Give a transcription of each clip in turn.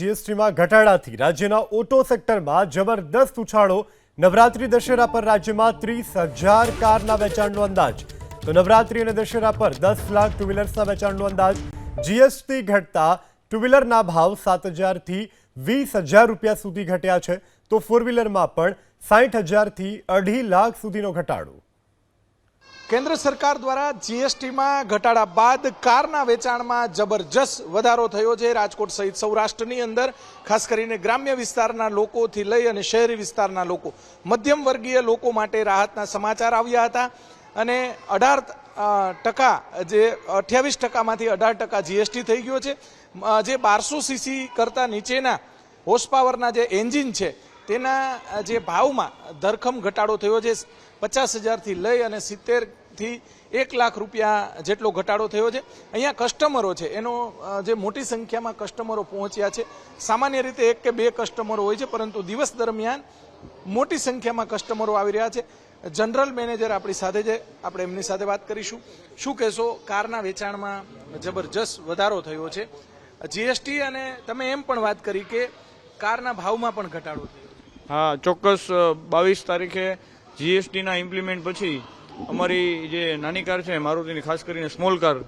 જીએસટીમાં ઘટાડાથી રાજ્યના ઓટો સેક્ટરમાં જબરદસ્ત ઉછાળો. નવરાત્રી દશેરા પર રાજ્યમાં ત્રીસ હજાર કારના વેચાણનો અંદાજ. તો નવરાત્રી અને દશેરા પર દસ લાખ ટુ વ્હીલર્સના વેચાણનો અંદાજ. જીએસટી ઘટતા ટુ વ્હીલરના ભાવ સાત હજારથી વીસ હજાર રૂપિયા સુધી ઘટ્યા છે. તો ફોર વ્હીલરમાં પણ સાઠ હજારથી અઢી લાખ સુધીનો ઘટાડો. કેન્દ્ર સરકાર દ્વારા જીએસટીમાં ઘટાડા બાદ કારના વેચાણમાં જબરજસ્ત વધારો થયો છે. રાજકોટ સહિત સૌરાષ્ટ્રની અંદર, ખાસ કરીને ગ્રામ્ય વિસ્તારના લોકોથી લઈ અને શહેરી વિસ્તારના લોકો, મધ્યમ વર્ગીય લોકો માટે રાહતના સમાચાર આવ્યા હતા. અને અઢાર ટકા જે અઠ્યાવીસ ટકામાંથી અઢાર ટકા જીએસટી થઈ ગયો છે. જે બારસો સીસી કરતાં નીચેના હોર્સ પાવરના જે એન્જિન છે તેના જે ભાવમાં ધરખમ ઘટાડો થયો છે, પચાસ હજારથી લઈ અને સિત્તેરથી એક લાખ રૂપિયા જેટલો ઘટાડો થયો છે. અહીંયા કસ્ટમરો છે, એનો જે મોટી સંખ્યામાં કસ્ટમરો પહોંચ્યા છે, સામાન્ય રીતે એક કે બે કસ્ટમરો હોય છે, પરંતુ દિવસ દરમિયાન મોટી સંખ્યામાં કસ્ટમરો આવી રહ્યા છે. જનરલ મેનેજર આપણી સાથે છે, આપણે એમની સાથે વાત કરીશું. શું કહેશો, કારના વેચાણમાં જબરજસ્ત વધારો થયો છે. જીએસટી અને તમે એમ પણ વાત કરી કે કારના ભાવમાં પણ ઘટાડો થયો હા, ચોક્કસ બાવીસ તારીખે જીએસટીના ઇમ્પ્લિમેન્ટ પછી અમારી જે નાની કાર છે, મારુતિની, ખાસ કરીને સ્મોલ કાર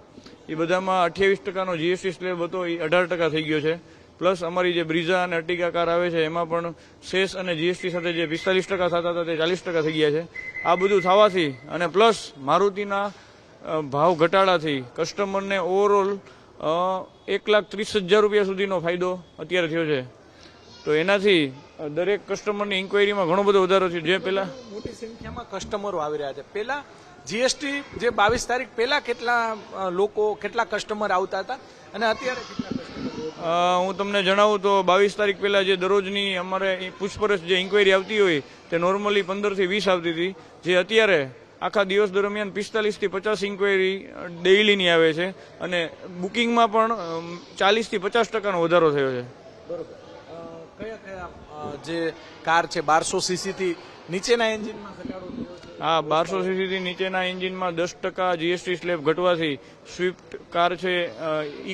એ બધામાં અઠ્યાવીસ ટકાનો જીએસટી સ્લેબ હતો, એ અઢાર ટકા થઈ ગયો છે. પ્લસ અમારી જે બ્રિઝા અને અર્ટિગા કાર આવે છે, એમાં પણ સેસ અને જીએસટી સાથે જે પિસ્તાલીસ ટકા થતા હતા, તે ચાલીસ ટકા થઈ ગયા છે. આ બધું થવાથી અને પ્લસ મારુતિના ભાવ ઘટાડાથી કસ્ટમરને ઓવરઓલ એક લાખ ત્રીસ હજાર રૂપિયા સુધીનો ફાયદો અત્યારે થયો છે. તો એનાથી દરેક કસ્ટમરની ઇન્ક્વાયરીમાં ઘણો બધો વધારો થયો. જે પહેલા મોટી સંખ્યામાં કસ્ટમરો આવી રહ્યા છે. પહેલા જીએસટી જે બાવીસ તારીખ પહેલા કેટલા લોકો કેટલા કસ્ટમર આવતા હતા અને અત્યારે હું તમને જણાવું તો બાવીસ તારીખ પહેલા જે દરરોજની અમારે પૂછપરછ જે ઇન્ક્વાયરી આવતી હોય તે નોર્મલી પંદરથી વીસ આવતી હતી. જે અત્યારે આખા દિવસ દરમિયાન પિસ્તાલીસથી પચાસ ઇન્ક્વાયરી ડેઇલીની આવે છે. અને બુકિંગમાં પણ ચાલીસથી પચાસ ટકાનો વધારો થયો છે. બરોબર. કયા કયા જે કાર છે બારસો સીસીથી નીચેના એન્જિનમાં ઘટાડો હા બારસો સીસીથી નીચેના એન્જિનમાં દસ ટકા જીએસટી સ્લેબ ઘટવાથી સ્વિફ્ટ કાર છે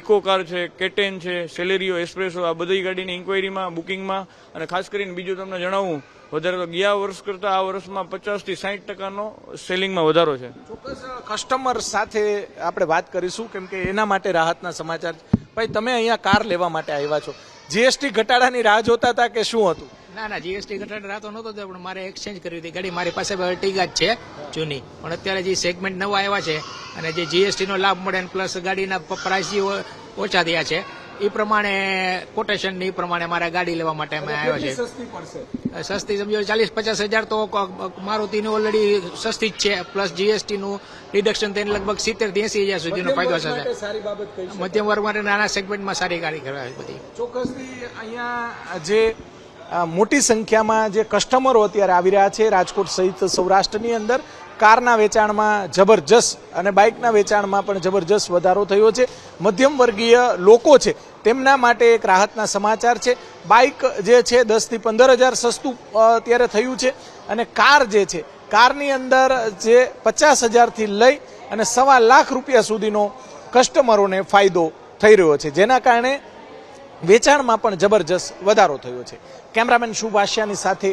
ઇકો કાર છે કેટેન છે સેલેરીઓ એક્સપ્રેસો આ બધી ગાડીની ઇન્ક્વાયરીમાં બુકિંગમાં અને ખાસ કરીને બીજું તમને જણાવું વધારે તો ગયા વર્ષ કરતાં આ વર્ષમાં પચાસથી સાઠ ટકાનો સેલિંગમાં વધારો છે. ચોક્કસ કસ્ટમર સાથે આપણે વાત કરીશું કેમ કે એના માટે રાહતના સમાચાર ભાઈ તમે અહીંયા કાર લેવા માટે આવ્યા છો. જીએસટી ઘટાડાની રાહ જોતા હતા કે શું હતું? ના ના, જીએસટી ઘટાડો રાતો નહોતો પણ મારે એક્સચેન્જ કરવી હતી. ગાડી મારી પાસે અર્ટિગા જ છે, જૂની. પણ અત્યારે જે સેગમેન્ટ નવા આવ્યા છે, અને જે જીએસટી નો લાભ મળે પ્લસ ગાડીના પ્રાઇસ જે ઓછા થયા છે એ પ્રમાણે કોટેશન એ પ્રમાણે મારે ગાડી લેવા માટે અમે આવ્યા છે સસ્તી સમજો ચાલીસ પચાસ હજાર તો મારુતિનું ઓલરેડી સસ્તી જ છે પ્લસ જીએસટી નું રિડક્શન થઈને લગભગ સિત્તેરથી એસી હજાર સુધીનો ફાયદો થશે. મધ્યમ વર્ગ માટે નાના સેગમેન્ટમાં સારી ગાડી કરાવે બધી. ચોક્કસથી અહીંયા જે મોટી સંખ્યામાં જે કસ્ટમરો અત્યારે આવી રહ્યા છે રાજકોટ સહિત સૌરાષ્ટ્રની અંદર કારના વેચાણમાં જબરજસ્ત અને બાઇકના વેચાણમાં પણ જબરજસ્ત વધારો થયો છે. મધ્યમ વર્ગીય લોકો છે, તેમના માટે એક રાહતના સમાચાર છે. બાઇક જે છે દસથી પંદર હજાર સસ્તું અત્યારે થયું છે અને કાર જે છે, કારની અંદર જે પચાસ હજારથી લઈ અને સવા લાખ રૂપિયા સુધીનો કસ્ટમરોને ફાયદો થઈ રહ્યો છે, જેના કારણે વેચાણમાં પણ જબરજસ્ત વધારો થયો છે. કેમેરામેન શુભ આશિયાની સાથે